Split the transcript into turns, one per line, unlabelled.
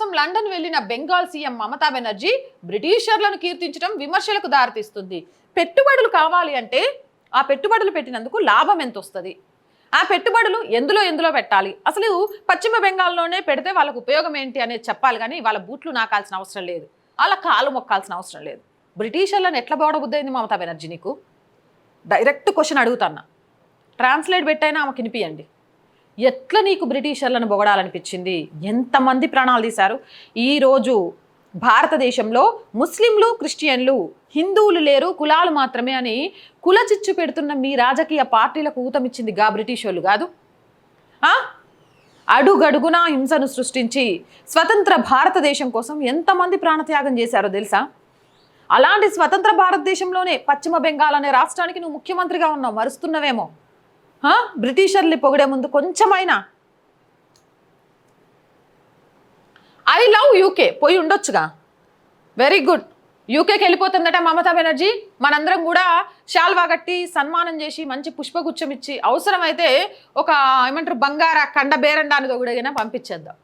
కోసం లండన్ వెళ్ళిన బెంగాల్ సీఎం మమతా బెనర్జీ బ్రిటిషర్లను కీర్తించడం విమర్శలకు దారితీస్తుంది. పెట్టుబడులు కావాలి అంటే ఆ పెట్టుబడులు పెట్టినందుకు లాభం ఎంత వస్తుంది ఆ పెట్టుబడులు ఎందులో ఎందులో పెట్టాలి? అసలు పశ్చిమ బెంగాల్లోనే పెడితే వాళ్ళకు ఉపయోగం ఏంటి అనేది చెప్పాలి కానీ వాళ్ళ బూట్లు నాకాల్సిన అవసరం లేదు. వాళ్ళ కాలు మొక్కాల్సిన అవసరం లేదు. బ్రిటిషర్లను ఎట్లా బోడబుద్దయింది మమతా బెనర్జీ నీకు? డైరెక్ట్ క్వశ్చన్ అడుగుతున్నా. ట్రాన్స్లేట్ పెట్టైనా ఆమెకు వినిపియండి ఎట్లా నీకు బ్రిటిషర్లను పొగడాలనిపించింది? ఎంతమంది ప్రాణాలు తీశారు? ఈరోజు భారతదేశంలో ముస్లింలు క్రిస్టియన్లు హిందువులు లేరు కులాలు మాత్రమే అని కుల చిచ్చు పెడుతున్న మీ రాజకీయ పార్టీలకు ఊతమిచ్చింది గా బ్రిటిష్ వాళ్ళు కాదు? అడుగడుగున అడుగడుగునా హింసను సృష్టించి స్వతంత్ర భారతదేశం కోసం ఎంతమంది ప్రాణత్యాగం చేశారో తెలుసా? అలాంటి స్వతంత్ర భారతదేశంలోనే పశ్చిమ బెంగాల్ అనే రాష్ట్రానికి నువ్వు ముఖ్యమంత్రిగా ఉన్నావు మరుస్తున్నవేమో? బ్రిటిషర్ని బ్రిటిషర్లు పొగిడే ముందు కొంచెమైనా. ఐ లవ్ యూకే పోయి ఉండొచ్చుగా. Very good. యూకేకి వెళ్ళిపోతుందట మమతా బెనర్జీ. మనందరం కూడా శాల్వా కట్టి సన్మానం చేసి మంచి పుష్పగుచ్చం ఇచ్చి అవసరమైతే ఒక ఏమంటారు బంగార కండ బేరండాన్ని కూడా పంపించేద్దాం.